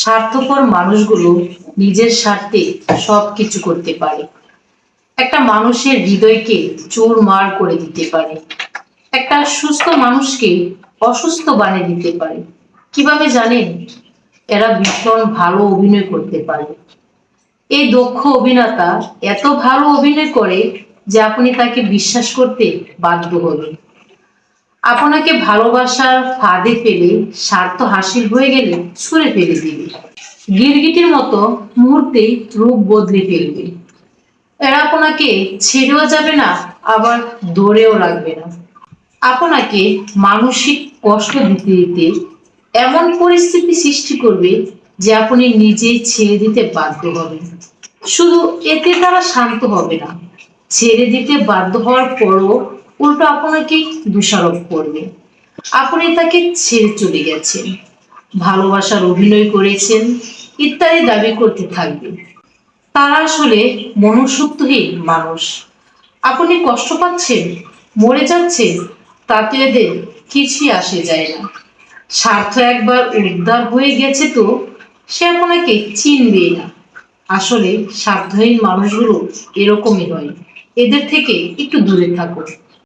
স্বার্থপর মানুষগুলো নিজের স্বার্থে সবকিছু করতে পারে। একটা মানুষের হৃদয়কে চুরমার করে দিতে পারে। একটা সুস্থ মানুষকে অসুস্থ বানিয়ে দিতে পারে। কীভাবে জানেন? এরা ভীষণ ভালো অভিনয় করতে পারে। এই দক্ষ অভিনেতা এত ভালো অভিনয় করে যে আপনি তাকে বিশ্বাস করতে বাধ্য হবেন। আপনাকে ভালোবাসার ফাঁদে ফেলে, স্বার্থ হাসিল হয়ে গেলে ছুঁড়ে ফেলে দিবে। গিরগিটির মতো মুহূর্তেই রূপ বদলে ফেলবে। এরা আপনাকে ছেড়েও যাবে না, আবার দৌড়েও রাখবে না। আপনাকে মানসিক কষ্ট দিতে দিতে এমন পরিস্থিতি সৃষ্টি করবে যে আপনি নিজেই ছেড়ে দিতে বাধ্য হবেন। শুধু এতে তারা শান্ত হবে না, ছেড়ে দিতে বাধ্য হওয়ার পরও উল্টো আপনাকে দোষারোপ করবে? আপনি তাকে ছেড়ে চলে গেছেন। ভালোবাসার অভিনয় করেছেন, ইত্যাদি দাবি করতে থাকবে। তারা আসলে মনুষ্যত্বহীন মানুষ। আপনি কষ্ট পাচ্ছেন, মরে যাচ্ছেন, তাতে এদের কিছুই আসে যায় না। স্বার্থ একবার উদ্ধার হয়ে গেছে তো, সে আপনাকে চিনবেই না। আসলে স্বার্থহীন মানুষগুলো এরকমই হয়। এদের থেকে একটু দূরে থাকুন।